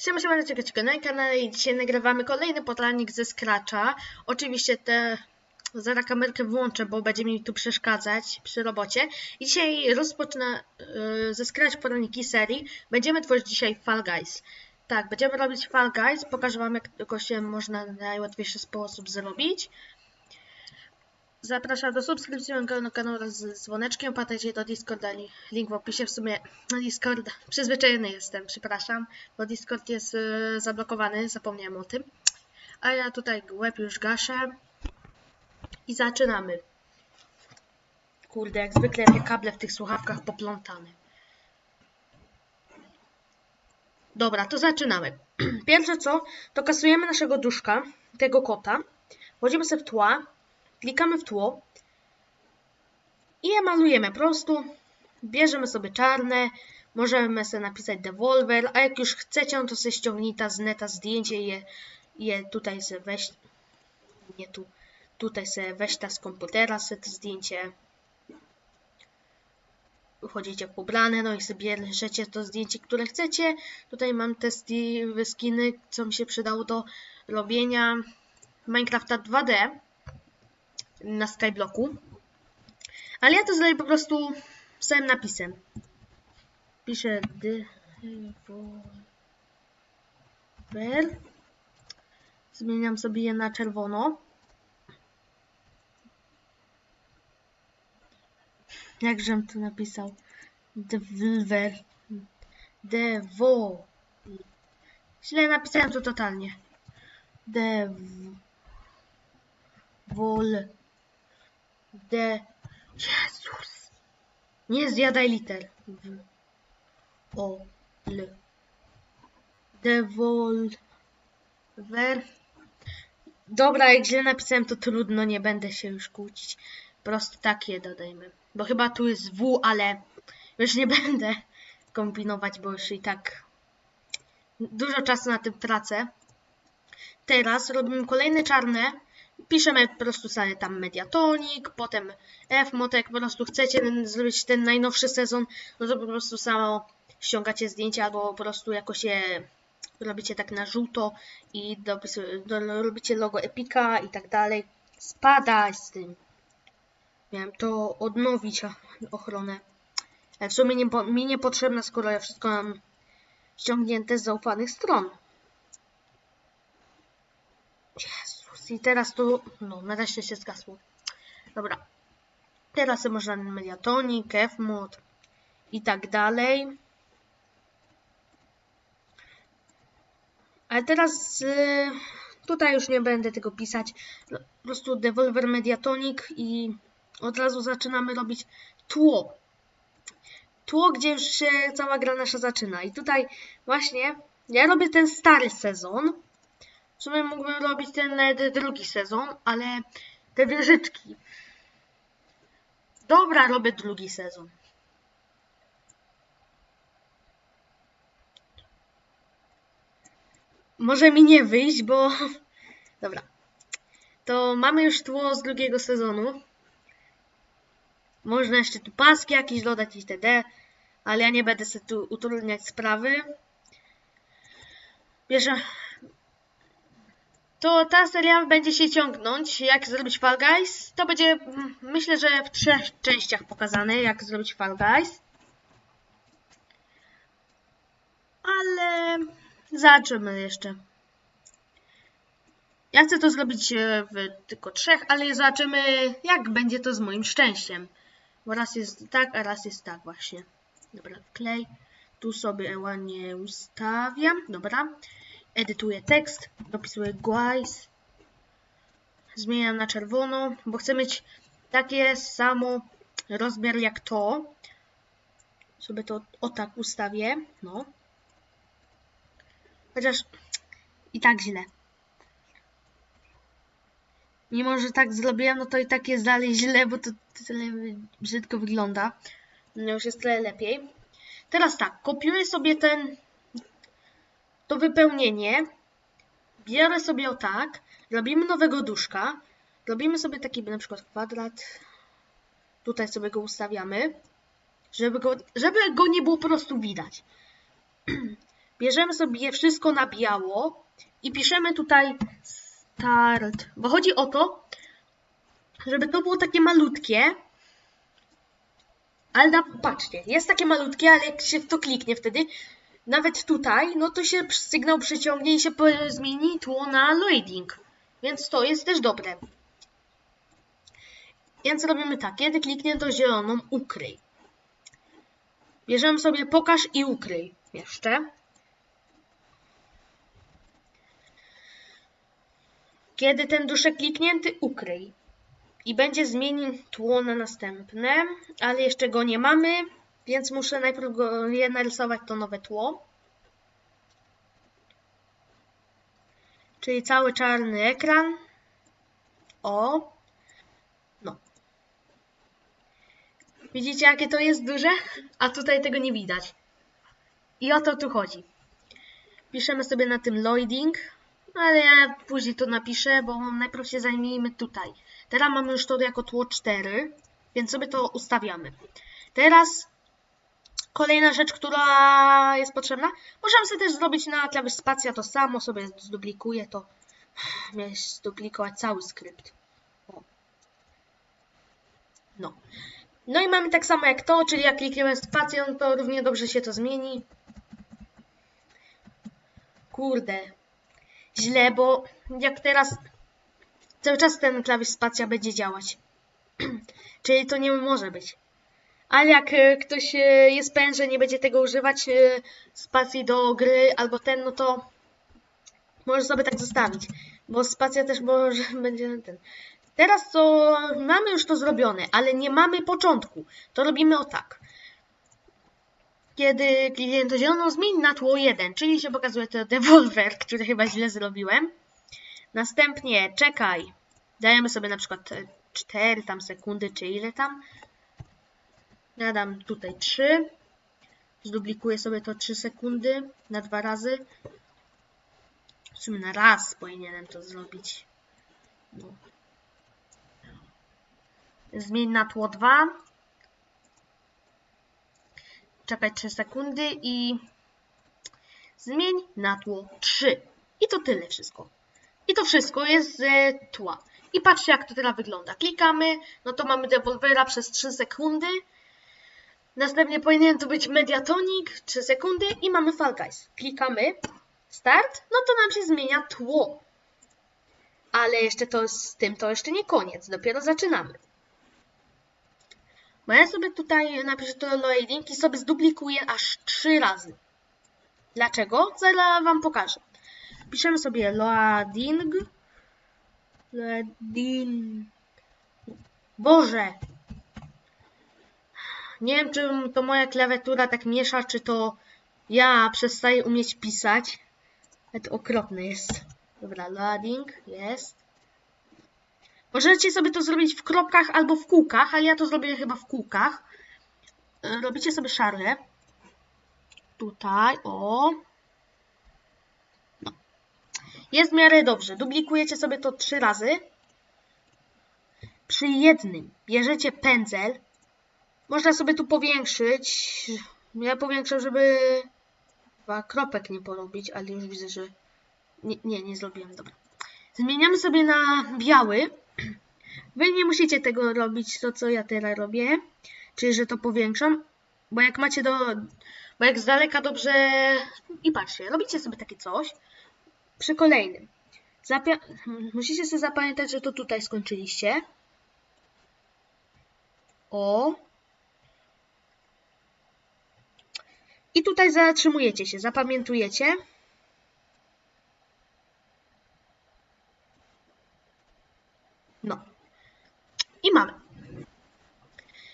Siema, siema, czekajcie na kanale i dzisiaj nagrywamy kolejny poranik ze Scratcha. Oczywiście te zaraz kamerkę włączę, bo będzie mi tu przeszkadzać przy robocie. I dzisiaj rozpocznę yy, ze Scratch poraniki serii. Będziemy tworzyć dzisiaj Fall Guys. Tak, będziemy robić Fall Guys. Pokażę wam jak to się można w najłatwiejszy sposób zrobić. Zapraszam do subskrypcji mojego kanału wraz z dzwoneczkiem. Pamiętajcie do Discorda, link w opisie. W sumie na Discord przyzwyczajony jestem, przepraszam, bo Discord jest y, zablokowany, zapomniałem o tym. A ja tutaj web już gaszę i zaczynamy. Kurde, jak zwykle te kable w tych słuchawkach poplątane. Dobra, to zaczynamy. Pierwsze co, to kasujemy naszego duszka, tego kota. Wchodzimy sobie w tła, klikamy w tło i je malujemy prostu. Bierzemy sobie czarne, możemy sobie napisać devolver, a jak już chcecie, to sobie ściągnijcie z neta zdjęcie i je, je tutaj sobie weź, nie tu, tutaj sobie weźcie z komputera sobie to zdjęcie. Wchodzicie w pobrane, no i sobie bierzecie to zdjęcie, które chcecie. Tutaj mam testy, skiny, co mi się przydało do robienia Minecrafta 2D na Skyblocku. Ale ja to zrobię po prostu samym napisem. Piszę devolver. Zmieniam sobie je na czerwono. Jakżem tu napisał? Devolver. Devo. Źle napisałem to totalnie. Dev. Wol. De. Jezus. Nie zjadaj liter. W. O. L. Devolver. Dobra, jak źle napisałem, to trudno, nie będę się już kłócić. Po prostu takie dodajmy. Bo chyba tu jest W, ale już nie będę kombinować, bo już i tak dużo czasu na tym tracę. Teraz robimy kolejne czarne piszemy po prostu sobie tam Mediatonik, potem Fmod, jak po prostu chcecie zrobić ten najnowszy sezon, no to po prostu samo ściągacie zdjęcia albo po prostu jakoś je robicie tak na żółto i robicie logo Epika i tak dalej. Spadać z tym. Miałem to odnowić ochronę. W sumie nie, mi niepotrzebne, skoro ja wszystko mam ściągnięte z zaufanych stron. I teraz tu, no nareszcie się zgasło. Dobra. Teraz można mediatonik, Fmod i tak dalej. Ale teraz y, tutaj już nie będę tego pisać. No, po prostu Devolver Mediatonic i od razu zaczynamy robić tło. Tło, gdzie już się cała gra nasza zaczyna. I tutaj właśnie ja robię ten stary sezon. W sumie mógłbym robić ten nawet drugi sezon, ale te wieżyczki. Dobra, robię drugi sezon. Może mi nie wyjść, bo... Dobra. To mamy już tło z drugiego sezonu. Można jeszcze tu paski jakieś dodać itd. Ale ja nie będę sobie tu utrudniać sprawy. Bierze, to ta seria będzie się ciągnąć, jak zrobić Fall Guys. To będzie, mm, myślę, że w trzech częściach pokazane, jak zrobić Fall Guys. Ale zobaczymy jeszcze. Ja chcę to zrobić e, w tylko trzech, ale zobaczymy, jak będzie to z moim szczęściem. Bo raz jest tak, a raz jest tak właśnie. Dobra, wklej. Tu sobie ładnie ustawiam. Dobra edytuję tekst, dopisuję guys, zmieniam na czerwono, bo chcę mieć takie samo rozmiar jak to. Sobie to o tak ustawię, no. Chociaż i tak źle. Mimo, że tak zrobiłem, no to i tak jest dalej źle, bo to tyle brzydko wygląda. No już jest tyle lepiej. Teraz tak, kopiuję sobie ten to wypełnienie. Biorę sobie o tak, robimy nowego duszka, robimy sobie taki na przykład kwadrat, tutaj sobie go ustawiamy, żeby go, żeby go nie było po prostu widać. bierzemy sobie wszystko na biało i piszemy tutaj start, bo chodzi o to, żeby to było takie malutkie, ale na, patrzcie, jest takie malutkie, ale jak się w to kliknie wtedy, nawet tutaj, no to się sygnał przyciągnie i się zmieni tło na loading. Więc to jest też dobre. Więc robimy tak, kiedy kliknięto zieloną, ukryj. Bierzemy sobie pokaż i ukryj jeszcze. Kiedy ten duszek kliknięty, ukryj. I będzie zmienił tło na następne, ale jeszcze go nie mamy, więc muszę najpierw go narysować to nowe tło. Czyli cały czarny ekran. O. No. Widzicie, jakie to jest duże? A tutaj tego nie widać. I o to tu chodzi. Piszemy sobie na tym loading, ale ja później to napiszę, bo najpierw się zajmijmy tutaj. Teraz mamy już to jako tło 4, więc sobie to ustawiamy. Teraz kolejna rzecz, która jest potrzebna. Możemy sobie też zrobić na klawisz spacja to samo, sobie zduplikuję to. Miałem zduplikować cały skrypt. O. No. No i mamy tak samo jak to, czyli jak klikniemy spacją, to równie dobrze się to zmieni. Kurde. Źle, bo jak teraz cały czas ten klawisz spacja będzie działać. czyli to nie może być. Ale jak e, ktoś e, jest pewien, że nie będzie tego używać e, spacji do gry albo ten, no to może sobie tak zostawić. Bo spacja też może będzie ten. Teraz to mamy już to zrobione, ale nie mamy początku. To robimy o tak. Kiedy kliknięto zieloną, zmień na tło 1, czyli się pokazuje to devolver, który chyba źle zrobiłem. Następnie czekaj. Dajemy sobie na przykład 4 tam sekundy, czy ile tam. Ja dam tutaj 3. Zduplikuję sobie to 3 sekundy na dwa razy. W sumie na raz powinienem to zrobić. No. Zmień na tło 2. Czekaj 3 sekundy i zmień na tło 3. I to tyle wszystko. I to wszystko jest z tła. I patrzcie jak to teraz wygląda. Klikamy, no to mamy devolvera przez 3 sekundy. Następnie powinien tu być Mediatonic, 3 sekundy i mamy Fall Guys. Klikamy Start, no to nam się zmienia tło. Ale jeszcze to z tym to jeszcze nie koniec, dopiero zaczynamy. Bo ja sobie tutaj napiszę to loading i sobie zduplikuję aż 3 razy. Dlaczego? Zaraz Wam pokażę. Piszemy sobie loading. Loading. Boże, nie wiem, czy to moja klawiatura tak miesza, czy to ja przestaję umieć pisać. Ale to okropne jest. Dobra, loading, jest. Możecie sobie to zrobić w kropkach albo w kółkach, ale ja to zrobię chyba w kółkach. Robicie sobie szarę. Tutaj, o. No. Jest w miarę dobrze. Duplikujecie sobie to trzy razy. Przy jednym bierzecie pędzel, można sobie tu powiększyć. Ja powiększam, żeby dwa kropek nie porobić, ale już widzę, że nie, nie, nie zrobiłem. Dobra. Zmieniamy sobie na biały. Wy nie musicie tego robić, to co ja teraz robię, czyli że to powiększam, bo jak macie do, bo jak z daleka dobrze i patrzcie, robicie sobie takie coś przy kolejnym. Zapia musicie sobie zapamiętać, że to tutaj skończyliście. O, I tutaj zatrzymujecie się, zapamiętujecie. No. I mamy.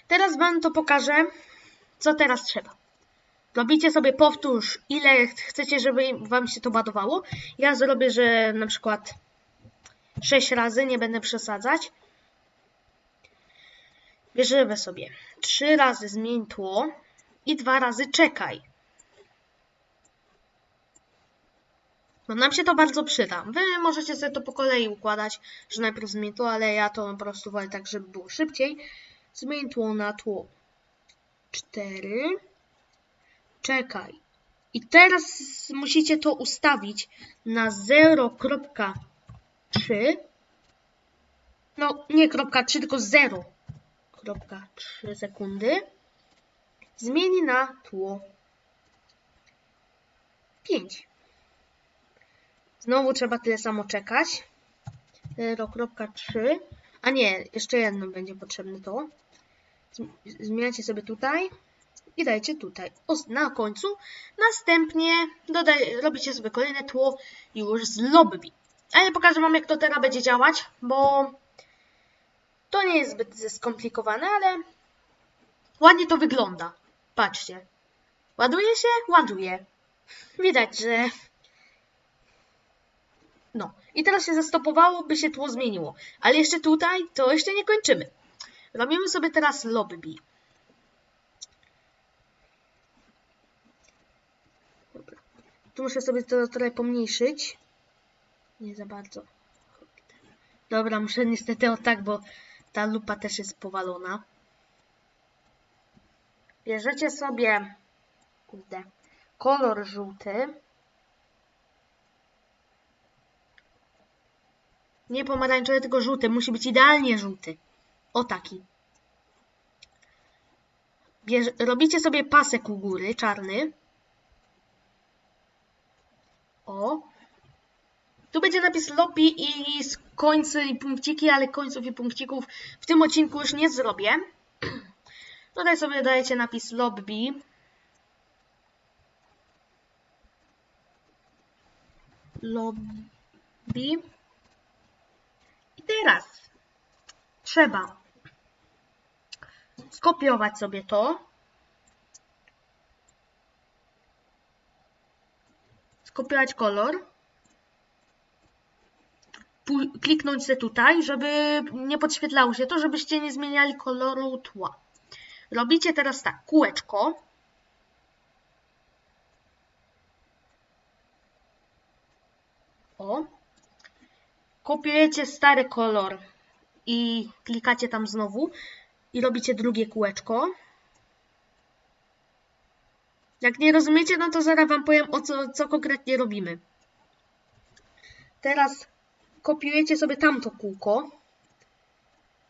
Teraz Wam to pokażę, co teraz trzeba. Robicie sobie powtórz, ile chcecie, żeby Wam się to ładowało. Ja zrobię, że na przykład 6 razy, nie będę przesadzać. Bierzemy sobie 3 razy zmień tło i dwa razy czekaj. No nam się to bardzo przyda. Wy możecie sobie to po kolei układać, że najpierw zmień tło, ale ja to po prostu wolę tak, żeby było szybciej. Zmień tło na tło 4. Czekaj. I teraz musicie to ustawić na 0.3. No, nie kropka 3, tylko 0.3 sekundy. Zmieni na tło 5. Znowu trzeba tyle samo czekać. 0.3. A nie, jeszcze jedno będzie potrzebne to. Zmieniacie sobie tutaj i dajcie tutaj na końcu. Następnie dodaj, robicie sobie kolejne tło już z lobby. A ja pokażę Wam, jak to teraz będzie działać, bo to nie jest zbyt skomplikowane, ale ładnie to wygląda. Patrzcie. Ładuje się? Ładuje. Widać, że... No. I teraz się zastopowało, by się tło zmieniło. Ale jeszcze tutaj to jeszcze nie kończymy. Robimy sobie teraz lobby. Dobra. Tu muszę sobie to trochę pomniejszyć. Nie za bardzo. Dobra, muszę niestety o tak, bo ta lupa też jest powalona. Bierzecie sobie kurde, kolor żółty. Nie pomarańczowy, tylko żółty. Musi być idealnie żółty. O taki. Bierz, robicie sobie pasek u góry, czarny. O. Tu będzie napis lobby i końcy i punkciki, ale końców i punkcików w tym odcinku już nie zrobię. Tutaj sobie dajecie napis lobby. Lobby. I teraz trzeba skopiować sobie to. Skopiować kolor. Kliknąć się tutaj, żeby nie podświetlało się to, żebyście nie zmieniali koloru tła. Robicie teraz tak, kółeczko. O. Kopiujecie stary kolor i klikacie tam znowu i robicie drugie kółeczko. Jak nie rozumiecie, no to zaraz Wam powiem, o co, co konkretnie robimy. Teraz kopiujecie sobie tamto kółko.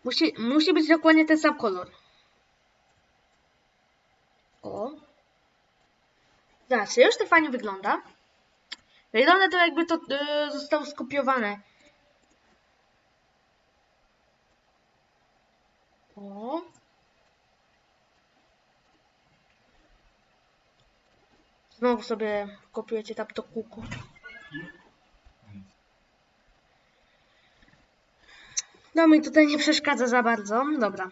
Musi, musi być dokładnie ten sam kolor. O. Zobaczcie, już to fajnie wygląda. Wygląda to jakby to yy, zostało skopiowane. O. Znowu sobie kopiujecie tam to kółko. No mi tutaj nie przeszkadza za bardzo. Dobra.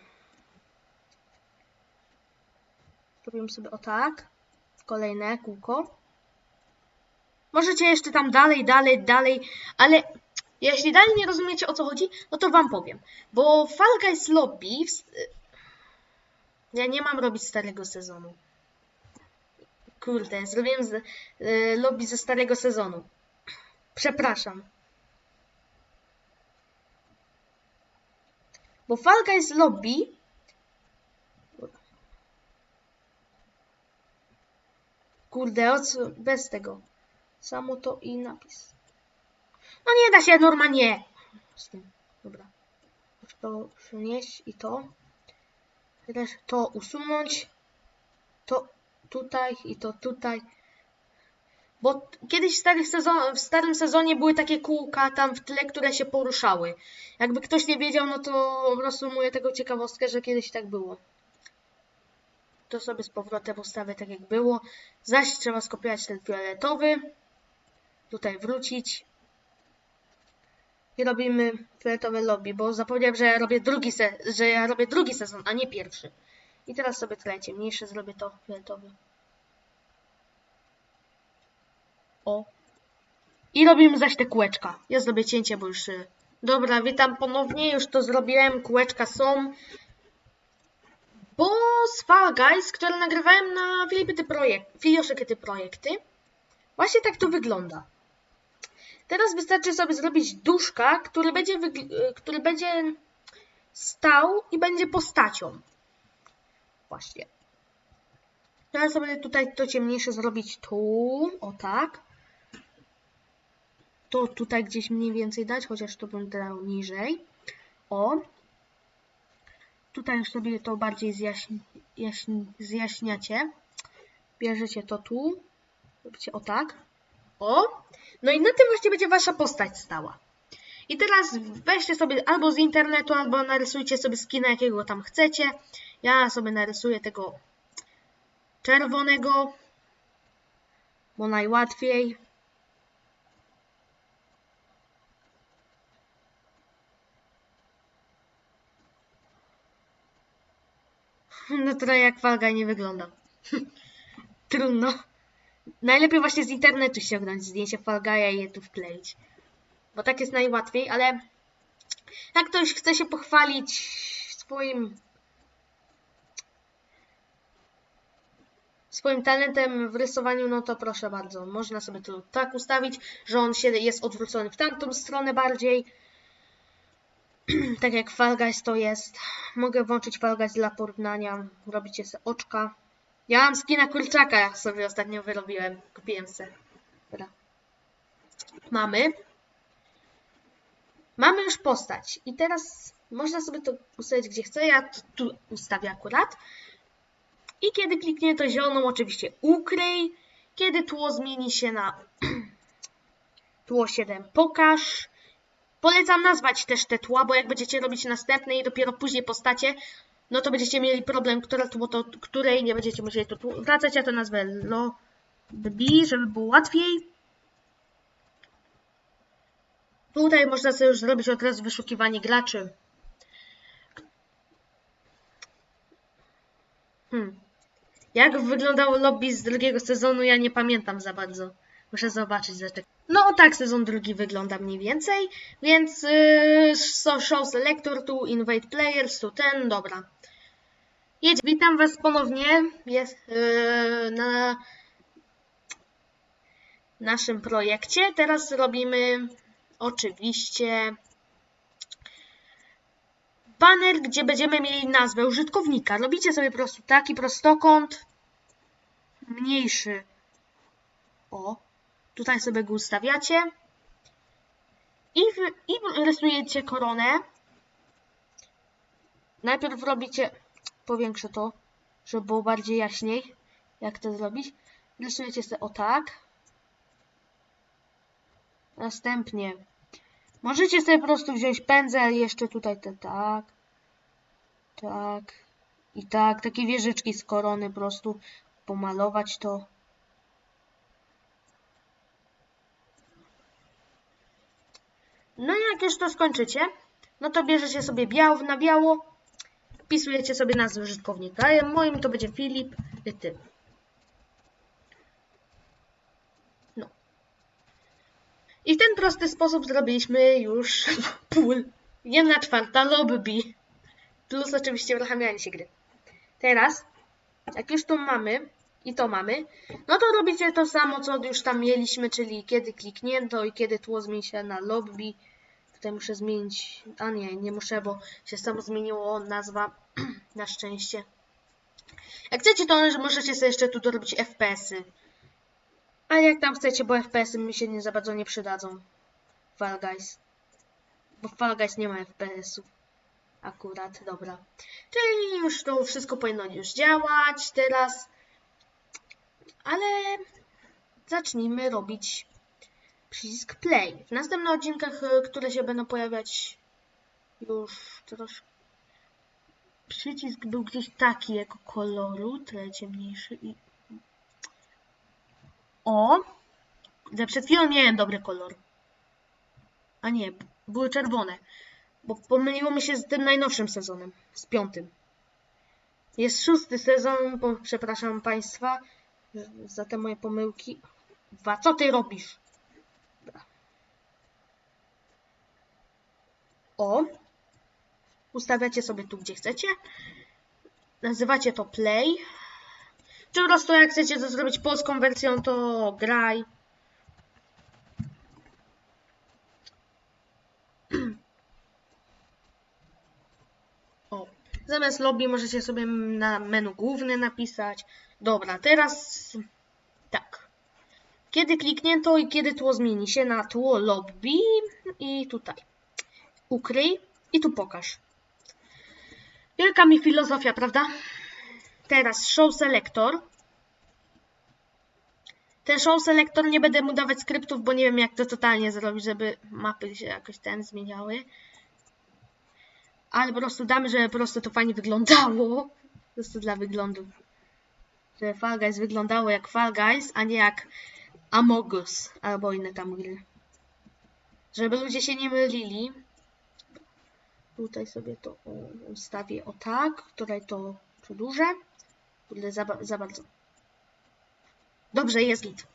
Robimy sobie o tak. Kolejne kółko. Możecie jeszcze tam dalej, dalej, dalej, ale jeśli dalej nie rozumiecie o co chodzi, no to wam powiem. Bo Fall Guys Lobby... Ja nie mam robić starego sezonu. Kurde, zrobiłem z, y, lobby ze starego sezonu. Przepraszam. Bo Fall Guys Lobby Kurde, o co? Bez tego. Samo to i napis. No nie da się normalnie. Z tym. Dobra. To przenieść i to. Teraz to usunąć. To tutaj i to tutaj. Bo kiedyś w, sezon, w starym sezonie były takie kółka tam w tle, które się poruszały. Jakby ktoś nie wiedział, no to po prostu tego ciekawostkę, że kiedyś tak było to sobie z powrotem ustawię tak jak było. Zaś trzeba skopiować ten fioletowy. Tutaj wrócić. I robimy fioletowe lobby, bo zapomniałem, że ja robię drugi, że ja robię drugi sezon, a nie pierwszy. I teraz sobie trochę ciemniejsze zrobię to fioletowy. O. I robimy zaś te kółeczka. Ja zrobię cięcie, bo już... Y, dobra, witam ponownie. Już to zrobiłem. Kółeczka są bo z Fall Guys, które nagrywałem na Filipy projekt, Filioszekety projekty, właśnie tak to wygląda. Teraz wystarczy sobie zrobić duszka, który będzie, który będzie stał i będzie postacią. Właśnie. Teraz sobie tutaj to ciemniejsze zrobić tu, o tak. To tutaj gdzieś mniej więcej dać, chociaż to bym dał niżej. O. Tutaj już sobie to bardziej zjaśni, jaśni, zjaśniacie. Bierzecie to tu. Robicie o tak. O. No i na tym właśnie będzie wasza postać stała. I teraz weźcie sobie albo z internetu, albo narysujcie sobie skina, jakiego tam chcecie. Ja sobie narysuję tego czerwonego, bo najłatwiej. No trochę jak walga nie wygląda. Trudno. Najlepiej właśnie z internetu ściągnąć zdjęcie Falgaja i je tu wkleić. Bo tak jest najłatwiej, ale jak ktoś chce się pochwalić swoim swoim talentem w rysowaniu, no to proszę bardzo, można sobie to tak ustawić, że on się jest odwrócony w tamtą stronę bardziej. tak jak Fall Guys to jest. Mogę włączyć Fall Guys dla porównania. Robicie sobie oczka. Ja mam skina kurczaka, sobie ostatnio wyrobiłem. Kupiłem se. Dobra. Mamy. Mamy już postać. I teraz można sobie to ustawić gdzie chcę. Ja tu ustawię akurat. I kiedy kliknie to zieloną, oczywiście ukryj. Kiedy tło zmieni się na tło 7, pokaż. Polecam nazwać też te tła, bo jak będziecie robić następne i dopiero później postacie, no to będziecie mieli problem, które tło to, której nie będziecie musieli to wracać. Ja to nazwę lobby, żeby było łatwiej. Tutaj można sobie już zrobić od razu wyszukiwanie graczy. Hmm. Jak wyglądało lobby z drugiego sezonu, ja nie pamiętam za bardzo. Muszę zobaczyć, zaczekaj. No tak sezon drugi wygląda mniej więcej, więc yy, so, show selector tu, invade players, tu ten, dobra. Jedź. Witam Was ponownie jest, yy, na naszym projekcie. Teraz robimy oczywiście baner, gdzie będziemy mieli nazwę użytkownika. Robicie sobie po prostu taki prostokąt, mniejszy. O, tutaj sobie go ustawiacie. I, w, I rysujecie koronę. Najpierw robicie, powiększę to, żeby było bardziej jaśniej, jak to zrobić. Rysujecie sobie o tak. Następnie Możecie sobie po prostu wziąć pędzel jeszcze tutaj te tak, tak i tak, takie wieżyczki z korony po prostu pomalować to. No i jak już to skończycie, no to bierzecie sobie biało na biało, wpisujecie sobie nazwę użytkownika. Moim to będzie Filip, ty. I w ten prosty sposób zrobiliśmy już pól. Jedna czwarta lobby. Plus oczywiście uruchamianie się gry. Teraz, jak już to mamy i to mamy, no to robicie to samo, co już tam mieliśmy, czyli kiedy kliknięto i kiedy tło zmieni się na lobby. Tutaj muszę zmienić, a nie, nie muszę, bo się samo zmieniło nazwa, na szczęście. Jak chcecie, to możecie sobie jeszcze tu dorobić FPS-y. A jak tam chcecie, bo FPS-y mi się nie za bardzo nie przydadzą. Fall Guys. Bo Fall Guys nie ma FPS-ów. Akurat, dobra. Czyli już to wszystko powinno już działać teraz. Ale zacznijmy robić przycisk play. W następnych odcinkach, e, które się będą pojawiać już troszkę. Przycisk był gdzieś taki jako koloru, tyle ciemniejszy i o! Że przed chwilą miałem dobry kolor. A nie, były czerwone. Bo pomyliło mi się z tym najnowszym sezonem. Z piątym. Jest szósty sezon, bo przepraszam Państwa za te moje pomyłki. Dwa, co ty robisz? O! Ustawiacie sobie tu, gdzie chcecie. Nazywacie to play. Czy po prostu jak chcecie to zrobić polską wersją, to graj. O. Zamiast lobby możecie sobie na menu główne napisać. Dobra, teraz tak. Kiedy kliknięto i kiedy tło zmieni się na tło lobby i tutaj. Ukryj i tu pokaż. Wielka mi filozofia, prawda? Teraz show selector. Ten show selector nie będę mu dawać skryptów, bo nie wiem jak to totalnie zrobić, żeby mapy się jakoś ten zmieniały. Ale po prostu damy, żeby po prostu to fajnie wyglądało. Po prostu dla wyglądu. Żeby Fall Guys wyglądało jak Fall Guys, a nie jak Among Us albo inne tam gry. Żeby ludzie się nie mylili. Tutaj sobie to ustawię o tak. Tutaj to przedłużę. Za, za bardzo. Dobrze, jest git.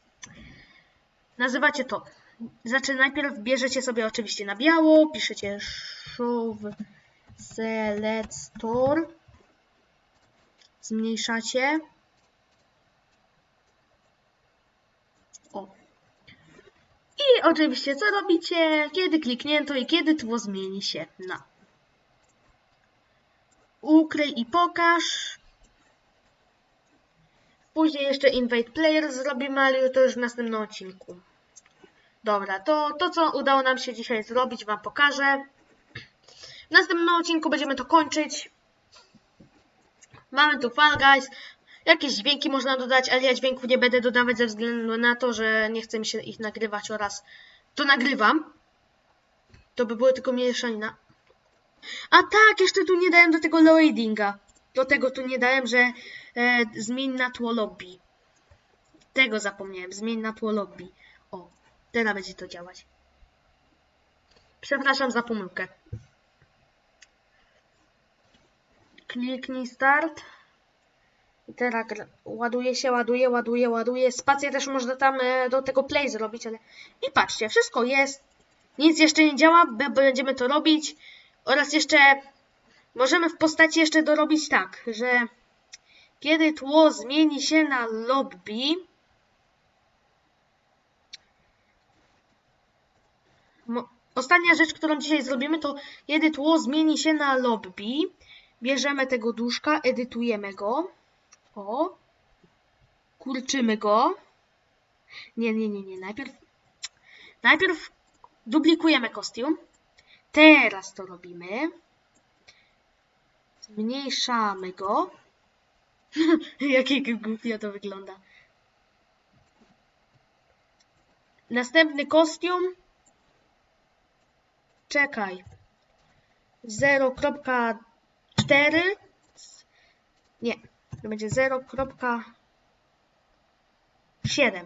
Nazywacie to. Znaczy, najpierw bierzecie sobie oczywiście na biało, piszecie show selector. Zmniejszacie. O. I oczywiście co robicie, kiedy kliknięto i kiedy tło zmieni się na ukryj i pokaż. Później jeszcze invade player zrobimy, ale to już w następnym odcinku. Dobra, to, to co udało nam się dzisiaj zrobić Wam pokażę. W następnym odcinku będziemy to kończyć. Mamy tu Fall Guys. Jakieś dźwięki można dodać, ale ja dźwięków nie będę dodawać ze względu na to, że nie chcę mi się ich nagrywać oraz to nagrywam. To by było tylko mieszanina. A tak, jeszcze tu nie dałem do tego loadinga. Do tego tu nie dałem, że e, zmień na tło lobby. Tego zapomniałem, zmień na tło lobby. O, teraz będzie to działać. Przepraszam za pomyłkę. Kliknij start. I teraz ładuje się, ładuje, ładuje, ładuje. Spację też można tam e, do tego play zrobić, ale... I patrzcie, wszystko jest. Nic jeszcze nie działa, będziemy to robić. Oraz jeszcze możemy w postaci jeszcze dorobić tak, że kiedy tło zmieni się na lobby, Ostatnia rzecz, którą dzisiaj zrobimy, to kiedy tło zmieni się na lobby, bierzemy tego duszka, edytujemy go. O. Kurczymy go. Nie, nie, nie, nie. Najpierw, najpierw duplikujemy kostium. Teraz to robimy. Zmniejszamy go. Jakiego głupio to wygląda. Następny kostium. Czekaj. 0.4 Nie, to będzie 0.7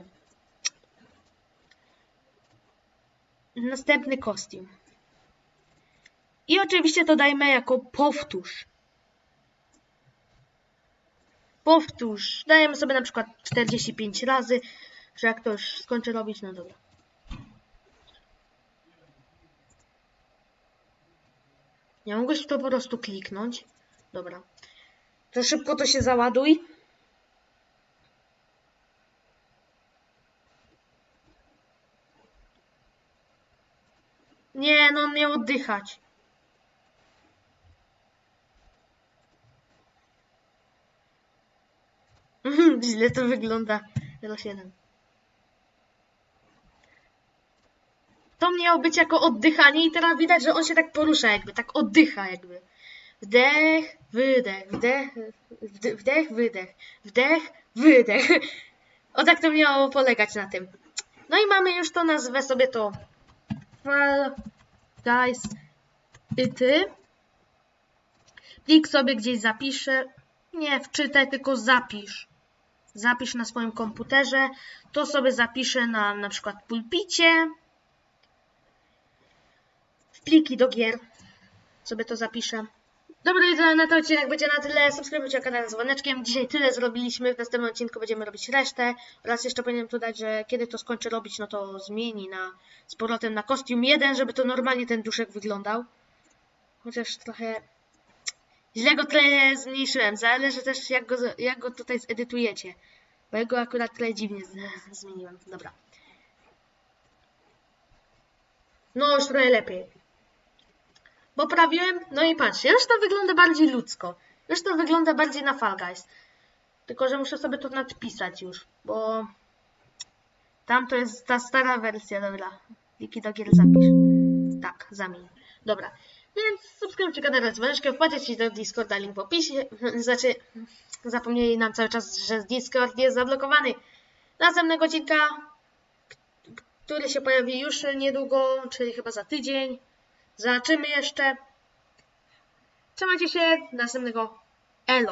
Następny kostium. I oczywiście to dajmy jako powtórz. Powtórz. Dajemy sobie na przykład 45 razy, że jak to już skończę robić, no dobra. Nie mogłeś to po prostu kliknąć. Dobra. To szybko to się załaduj. Nie, no on miał oddychać. Źle to wygląda. 07. To miało być jako oddychanie i teraz widać, że on się tak porusza jakby, tak oddycha jakby. Wdech, wydech, wdech, wdech, wydech, wdech, wydech. O tak to miało polegać na tym. No i mamy już to, nazwę sobie to Fall Guys ty. Plik sobie gdzieś zapiszę. Nie wczytaj, tylko zapisz zapisz na swoim komputerze, to sobie zapiszę na na przykład pulpicie, pliki do gier sobie to zapiszę. Dobra, widzę, na ten odcinek będzie na tyle. Subskrybujcie kanał z dzwoneczkiem. Dzisiaj tyle zrobiliśmy. W następnym odcinku będziemy robić resztę. Oraz jeszcze powinienem dodać, że kiedy to skończę robić, no to zmieni na, z powrotem na kostium jeden, żeby to normalnie ten duszek wyglądał. Chociaż trochę Źle go trochę zmniejszyłem. Zależy też jak go, jak go tutaj zedytujecie. Bo ja go akurat trochę dziwnie zmieniłem. Dobra. No już trochę lepiej. Poprawiłem, no i patrzcie, już to wygląda bardziej ludzko. Już to wygląda bardziej na Fall Guys. Tylko, że muszę sobie to nadpisać już, bo tam to jest ta stara wersja, dobra. Wiki do gier zapisz. Tak, zamień. Dobra. Więc subskrybujcie kanał Dzwoneczkę, wpadźcie do Discorda, link w opisie. Znaczy, zapomnieli nam cały czas, że Discord jest zablokowany. Następnego odcinka, który się pojawi już niedługo, czyli chyba za tydzień. Zobaczymy jeszcze. Trzymajcie się, następnego Elo.